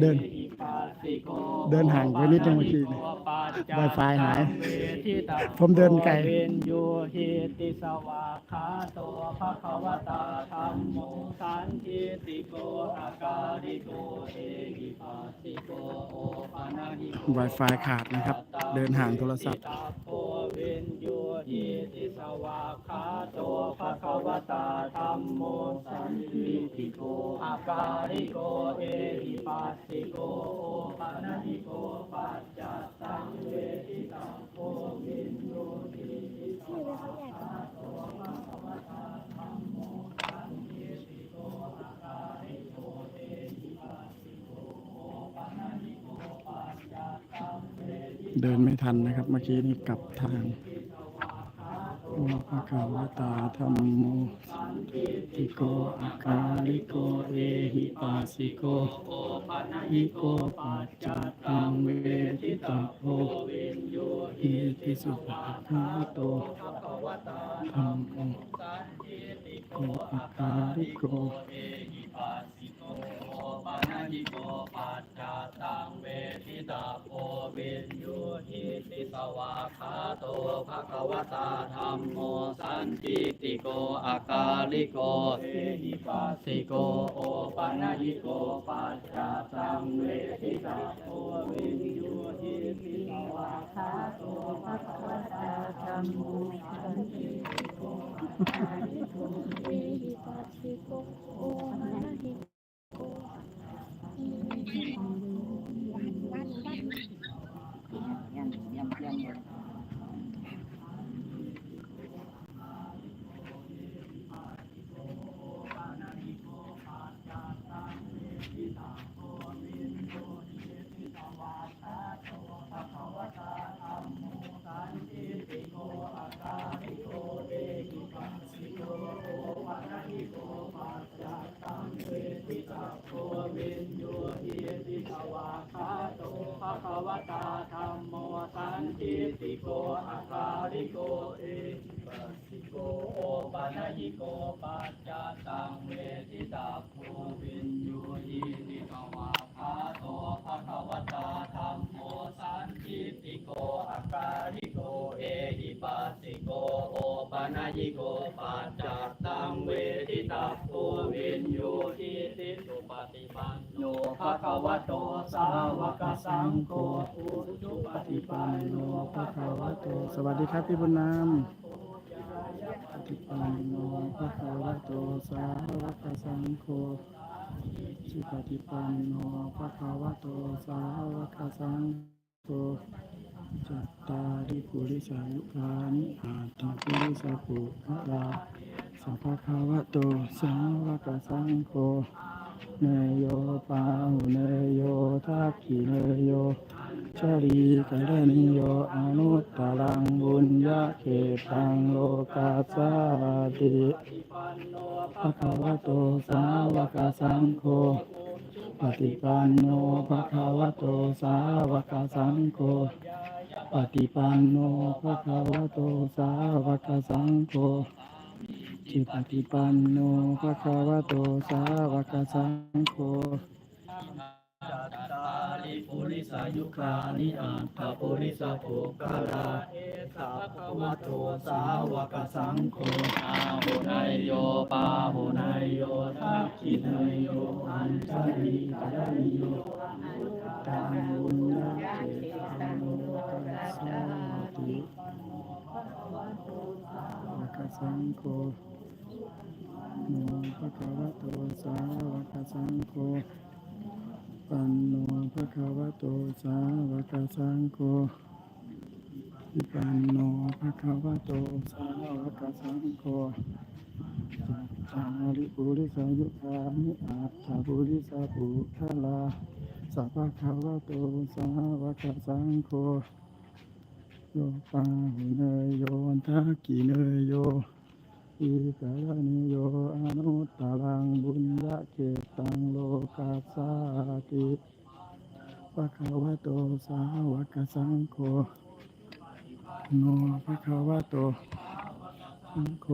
เดินอิปัสสิโกเดินห่างไปนิดนึงเมื่อกี้เนี่ยปัจจ Wi-Fi หายเวทิตาผมเดินไกลเวนโยหิติสวาคาโตภะคะวตาธัมโมสันทิติโกอาการิโกเอหิปัสสิโกโอปานาหิโก Wi-Fi ขาดนะครับ เดินห่างโทรศัพท์ นทิติโกอาการิโกเอหิปัสสิโกโอปานาหิโกปัจจัตตังเวทิตาโพเวนโยหิติสวาคาโตภะคะวตาธัมโมสันทิติโกอาการิโกเอหิปัสสิโกโอปานาหิโกปัจจัตตังเวทิเดินไม่ทันนะครับ เมื่อกี้นี่กลับทางโอ ภะคะวะตาธัมโมสันติโกอาการิโกเอหิปัสสิโกโอปานาอิหิโกปัจจจัจัตตตัตังเวทิตาโพโพเวนโยอิหิติสุสุปะปะคาคาโตภะคะวะตาธัมโมสันติโกอาคาการิโกเอหิปัสสิโกโอปานาหิโกปัจจัตตังเวทิตาโพ สวาคาโตภะคะวตาธัมโมสันทิติโกอาคาริโกเอหิปัสสิโกโอปานาหิโกปัจจัตตังเวทิตาโพเวนโยหิติสวาคาโตภะคะวตาธัมโมสันทิติโกอาคาริโกเอหิปัสสิโกโอ ภะวตาธัมโมสันติติโกอาคาริโกเอปัสสิโกโอปานาหิโกปัจจตังเวทิตาโพวินโยหิติสวาคาโตภะคะวตาธัมโมสันติติโกอาคาริโกเอหิปัสสิโกโอปานาหิโกปัจจตังเวทิตาโพวินโยหิติสุปฏิปัน โนภะคะวะโตสาวกสังโฆอุชุปฏิปันโนภะคะวะโตสวัสดีครับพี่บุญนามปฏิปันโนภะคะวะโตสาวกสังโฆสุปฏิปันโนภะคะวะโตสาวกสังโฆจัตตาริปุริสายุคานิอาตาปุริสาปุพะสัพพะคะวะโตสาวกสังโฆ เนโยปาหุเนโยทักขิเนโยชาลีกรณิโยอนุตตรังบุญญาเขตังโลกาสาติภะคะวะโตสาวกสังโฆปฏิปันโนภะคะวะโตสาวกสังโฆปฏิปันโนภะคะวะโตสาวกสังโฆ จิปฏิปันโนภะคะวะโตสาวกสังโฆจัตตาริปุริสายุคานิอัตถปุริสโภคาราเอสะภะคะวะโตสาวกสังโฆอาหุนายโยปาหุนายโยทักขินายโยอัญชลีกาลิโยอนุตตรังบุญาเขตังโลกัสสาติวกสังโฆ โนภะคะวะโตสาวกสังโฆปันโนภะคะวะโตสาวกสังโฆอิปันโนภะคะวะโตสาวกสังโฆจัตตาริปุริสายุคานิอาตถาปุริสาปุทะลาสัพพะคะวะโตสาวกสังโฆโยปาหุเนยโยทักกิเนยโย อีกาลนิโยอนุตตรังบุญญาเกตังโลกาสาติภะคะวะโตสาวกสังโฆโนภะคะวะโตสังโฆ